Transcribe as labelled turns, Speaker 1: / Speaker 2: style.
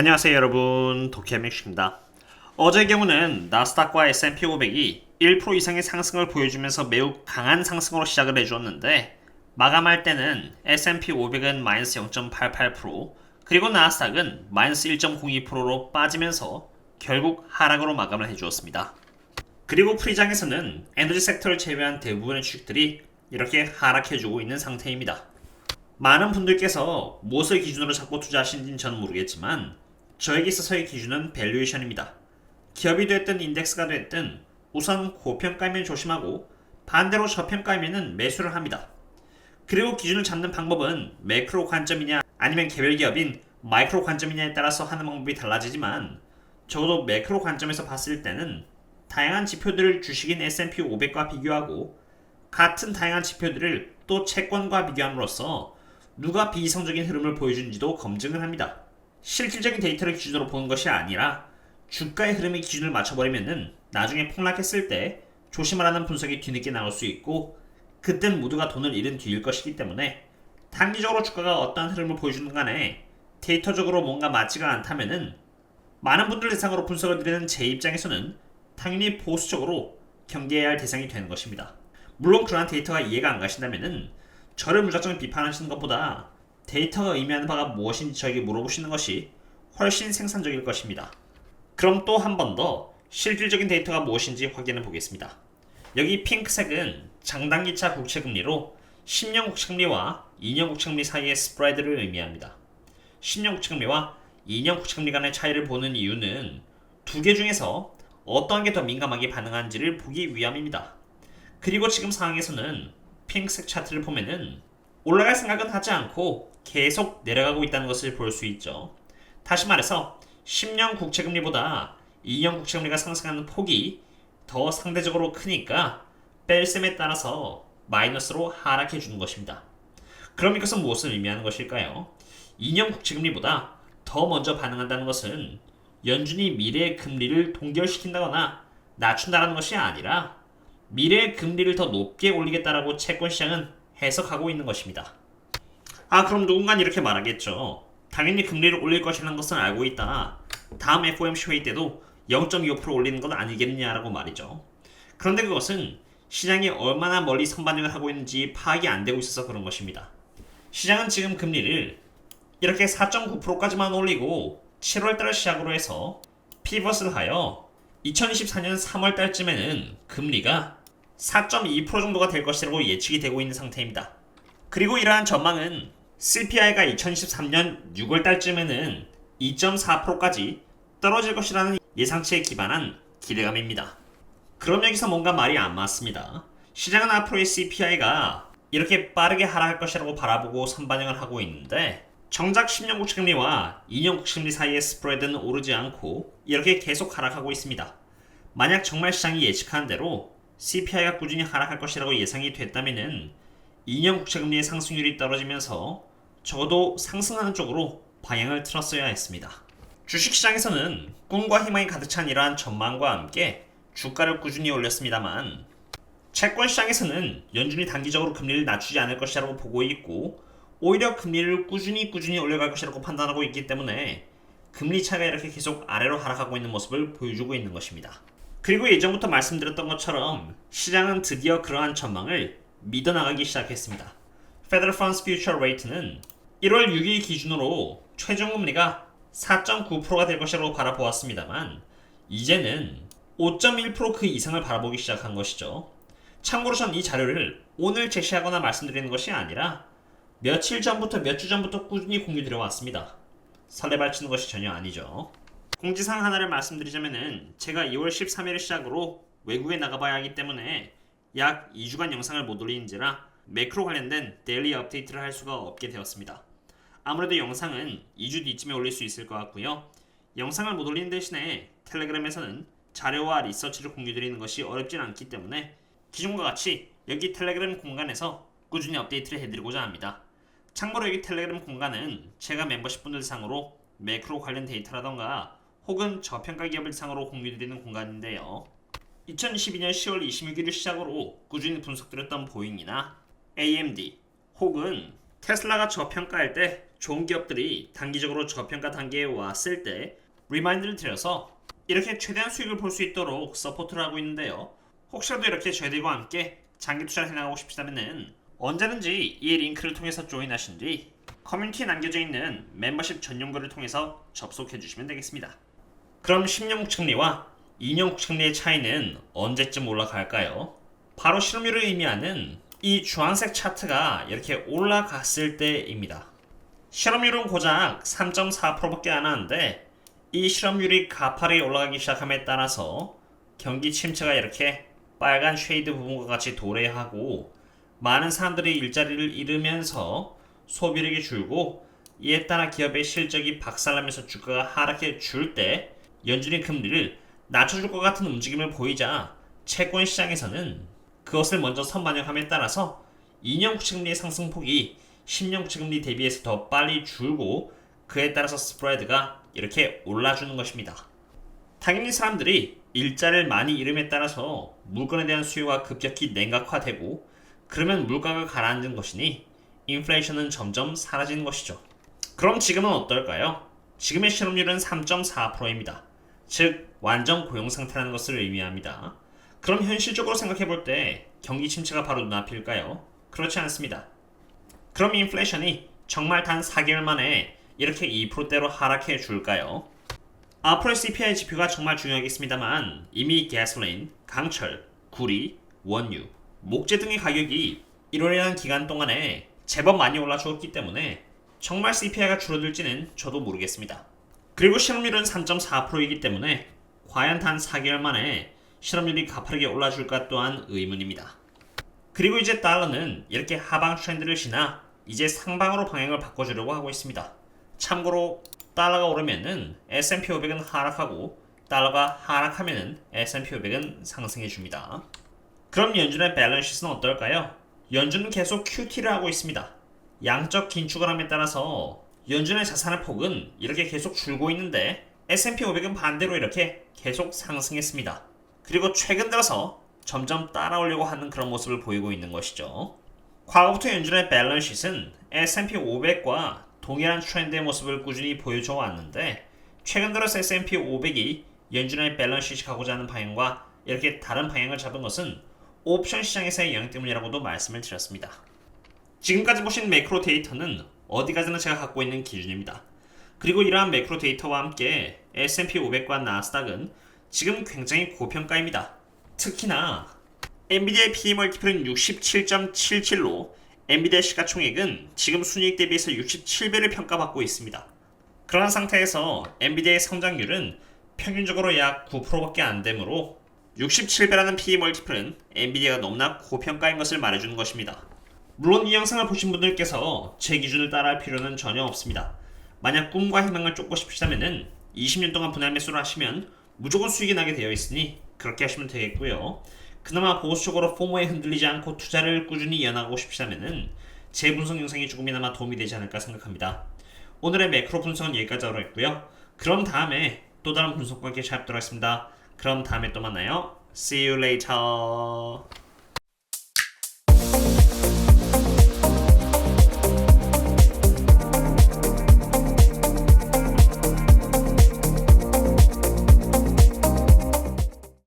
Speaker 1: 안녕하세요 여러분 도키아맥슈입니다. 어제의 경우는 나스닥과 S&P 500이 1% 이상의 상승을 보여주면서 매우 강한 상승으로 시작을 해주었는데 마감할 때는 S&P 500은 마이너스 0.88% 그리고 나스닥은 마이너스 1.02%로 빠지면서 결국 하락으로 마감을 해주었습니다. 그리고 프리장에서는 에너지 섹터를 제외한 대부분의 주식들이 이렇게 하락해주고 있는 상태입니다. 많은 분들께서 무엇을 기준으로 잡고 투자하시는지는 저는 모르겠지만 저에게 있어서의 기준은 밸류에이션입니다. 기업이 됐든 인덱스가 됐든 우선 고평가이면 조심하고 반대로 저평가이면 매수를 합니다. 그리고 기준을 잡는 방법은 매크로 관점이냐 아니면 개별 기업인 마이크로 관점이냐에 따라서 하는 방법이 달라지지만 적어도 매크로 관점에서 봤을 때는 다양한 지표들을 주식인 S&P 500과 비교하고 같은 다양한 지표들을 또 채권과 비교함으로써 누가 비이성적인 흐름을 보여주는지도 검증을 합니다. 실질적인 데이터를 기준으로 보는 것이 아니라 주가의 흐름의 기준을 맞춰버리면은 나중에 폭락했을 때 조심하라는 분석이 뒤늦게 나올 수 있고 그땐 모두가 돈을 잃은 뒤일 것이기 때문에 단기적으로 주가가 어떠한 흐름을 보여주는 간에 데이터적으로 뭔가 맞지가 않다면은 많은 분들 대상으로 분석을 드리는 제 입장에서는 당연히 보수적으로 경계해야 할 대상이 되는 것입니다. 물론 그러한 데이터가 이해가 안 가신다면은 저를 무작정 비판하시는 것보다 데이터가 의미하는 바가 무엇인지 저에게 물어보시는 것이 훨씬 생산적일 것입니다. 그럼 또 한 번 더 실질적인 데이터가 무엇인지 확인해 보겠습니다. 여기 핑크색은 장단기차 국채금리로 10년 국채금리와 2년 국채금리 사이의 스프레드를 의미합니다. 10년 국채금리와 2년 국채금리 간의 차이를 보는 이유는 두 개 중에서 어떤 게더 민감하게 반응하는지를 보기 위함입니다. 그리고 지금 상황에서는 핑크색 차트를 보면은 올라갈 생각은 하지 않고 계속 내려가고 있다는 것을 볼 수 있죠. 다시 말해서 10년 국채금리보다 2년 국채금리가 상승하는 폭이 더 상대적으로 크니까 뺄셈에 따라서 마이너스로 하락해 주는 것입니다. 그럼 이것은 무엇을 의미하는 것일까요? 2년 국채금리보다 더 먼저 반응한다는 것은 연준이 미래의 금리를 동결시킨다거나 낮춘다는 것이 아니라 미래의 금리를 더 높게 올리겠다라고 채권 시장은 해석하고 있는 것입니다. 아 그럼 누군가는 이렇게 말하겠죠. 당연히 금리를 올릴 것이라는 것은 알고 있다. 다음 FOMC 회의 때도 0.25% 올리는 건 아니겠느냐라고 말이죠. 그런데 그것은 시장이 얼마나 멀리 선반영을 하고 있는지 파악이 안 되고 있어서 그런 것입니다. 시장은 지금 금리를 이렇게 4.9%까지만 올리고 7월달 시작으로 해서 피벗을 하여 2024년 3월 달쯤에는 금리가 4.2% 정도가 될 것이라고 예측이 되고 있는 상태입니다. 그리고 이러한 전망은 CPI가 2023년 6월 달쯤에는 2.4%까지 떨어질 것이라는 예상치에 기반한 기대감입니다. 그럼 여기서 뭔가 말이 안 맞습니다. 시장은 앞으로의 CPI가 이렇게 빠르게 하락할 것이라고 바라보고 선반영을 하고 있는데 정작 10년 국채금리와 2년 국채금리 사이의 스프레드는 오르지 않고 이렇게 계속 하락하고 있습니다. 만약 정말 시장이 예측한 대로 CPI가 꾸준히 하락할 것이라고 예상이 됐다면은 2년 국채금리의 상승률이 떨어지면서 적어도 상승하는 쪽으로 방향을 틀었어야 했습니다. 주식시장에서는 꿈과 희망이 가득 찬 이러한 전망과 함께 주가를 꾸준히 올렸습니다만 채권 시장에서는 연준이 단기적으로 금리를 낮추지 않을 것이라고 보고 있고 오히려 금리를 꾸준히 꾸준히 올려갈 것이라고 판단하고 있기 때문에 금리 차가 이렇게 계속 아래로 하락하고 있는 모습을 보여주고 있는 것입니다. 그리고 예전부터 말씀드렸던 것처럼 시장은 드디어 그러한 전망을 믿어나가기 시작했습니다. Federal Funds Future Rate는 1월 6일 기준으로 최종 금리가 4.9%가 될 것이라고 바라보았습니다만 이제는 5.1%그 이상을 바라보기 시작한 것이죠. 참고로 전 이 자료를 오늘 제시하거나 말씀드리는 것이 아니라 며칠 전부터 몇 주 전부터 꾸준히 공유드려 왔습니다. 설레발 치는 것이 전혀 아니죠. 공지사항 하나를 말씀드리자면은 제가 2월 13일 시작으로 외국에 나가봐야 하기 때문에 약 2주간 영상을 못 올리는지라 매크로 관련된 데일리 업데이트를 할 수가 없게 되었습니다. 아무래도 영상은 2주 뒤쯤에 올릴 수 있을 것 같고요. 영상을 못 올리는 대신에 텔레그램에서는 자료와 리서치를 공유드리는 것이 어렵진 않기 때문에 기존과 같이 여기 텔레그램 공간에서 꾸준히 업데이트를 해드리고자 합니다. 참고로 여기 텔레그램 공간은 제가 멤버십 분들 상으로 매크로 관련 데이터라던가 혹은 저평가 기업을 상으로 공유드리는 공간인데요. 2022년 10월 26일을 시작으로 꾸준히 분석드렸던 보잉이나 AMD 혹은 테슬라가 저평가할 때 좋은 기업들이 단기적으로 저평가 단계에 왔을 때 리마인드를 드려서 이렇게 최대한 수익을 볼 수 있도록 서포트를 하고 있는데요. 혹시라도 이렇게 저희들과 함께 장기 투자를 해나가고 싶다면 언제든지 이 링크를 통해서 조인하신 뒤 커뮤니티에 남겨져 있는 멤버십 전용글을 통해서 접속해 주시면 되겠습니다. 그럼 10년 국채금리와 2년 국채금리의 차이는 언제쯤 올라갈까요? 바로 실업률을 의미하는 이 주황색 차트가 이렇게 올라갔을 때입니다. 실업률은 고작 3.4%밖에 안 하는데 이 실업률이 가파르게 올라가기 시작함에 따라서 경기 침체가 이렇게 빨간 쉐이드 부분과 같이 도래하고 많은 사람들이 일자리를 잃으면서 소비력이 줄고 이에 따라 기업의 실적이 박살나면서 주가가 하락해 줄 때 연준이 금리를 낮춰줄 것 같은 움직임을 보이자 채권 시장에서는 그것을 먼저 선반영함에 따라서 2년 국채금리의 상승폭이 10년 국채금리 대비해서 더 빨리 줄고 그에 따라서 스프레드가 이렇게 올라주는 것입니다. 당연히 사람들이 일자리를 많이 잃음에 따라서 물건에 대한 수요가 급격히 냉각화되고 그러면 물가가 가라앉는 것이니 인플레이션은 점점 사라지는 것이죠. 그럼 지금은 어떨까요? 지금의 실업률은 3.4%입니다. 즉 완전 고용 상태라는 것을 의미합니다. 그럼 현실적으로 생각해 볼 때 경기 침체가 바로 눈앞일까요? 그렇지 않습니다. 그럼 인플레이션이 정말 단 4개월 만에 이렇게 2%대로 하락해 줄까요? 앞으로의 CPI 지표가 정말 중요하겠습니다만 이미 가솔린, 강철, 구리, 원유, 목재 등의 가격이 1월이라는 기간 동안에 제법 많이 올라주었기 때문에 정말 CPI가 줄어들지는 저도 모르겠습니다. 그리고 실업률은 3.4%이기 때문에 과연 단 4개월 만에 실업률이 가파르게 올라줄까 또한 의문입니다. 그리고 이제 달러는 이렇게 하방 트렌드를 지나 이제 상방으로 방향을 바꿔주려고 하고 있습니다. 참고로 달러가 오르면은 S&P 500은 하락하고 달러가 하락하면은 S&P 500은 상승해 줍니다. 그럼 연준의 밸런시스는 어떨까요? 연준은 계속 QT를 하고 있습니다. 양적 긴축을 함에 따라서 연준의 자산의 폭은 이렇게 계속 줄고 있는데 S&P 500은 반대로 이렇게 계속 상승했습니다. 그리고 최근 들어서 점점 따라오려고 하는 그런 모습을 보이고 있는 것이죠. 과거부터 연준의 밸런시스는 S&P 500과 동일한 트렌드의 모습을 꾸준히 보여줘 왔는데 최근 들어서 S&P 500이 연준의 밸런시시 가고자 하는 방향과 이렇게 다른 방향을 잡은 것은 옵션 시장에서의 영향 때문이라고도 말씀을 드렸습니다. 지금까지 보신 매크로 데이터는 어디까지나 제가 갖고 있는 기준입니다. 그리고 이러한 매크로 데이터와 함께 S&P 500과 나스닥은 지금 굉장히 고평가입니다. 특히나 엔비디아의 PE 멀티플은 67.77로 엔비디아 시가총액은 지금 순이익 대비해서 67배를 평가받고 있습니다. 그러한 상태에서 엔비디아의 성장률은 평균적으로 약 9%밖에 안 되므로 67배라는 PE 멀티플은 엔비디아가 너무나 고평가인 것을 말해주는 것입니다. 물론 이 영상을 보신 분들께서 제 기준을 따라할 필요는 전혀 없습니다. 만약 꿈과 희망을 쫓고 싶으시다면 20년 동안 분할 매수를 하시면 무조건 수익이 나게 되어 있으니 그렇게 하시면 되겠고요. 그나마 보수적으로 포모에 흔들리지 않고 투자를 꾸준히 이어나가고 싶으시다면 제 분석 영상이 조금이나마 도움이 되지 않을까 생각합니다. 오늘의 매크로 분석은 여기까지 하도록 했고요. 그럼 다음에 또 다른 분석과 함께 찾아뵙도록 하겠습니다. 그럼 다음에 또 만나요. See you later.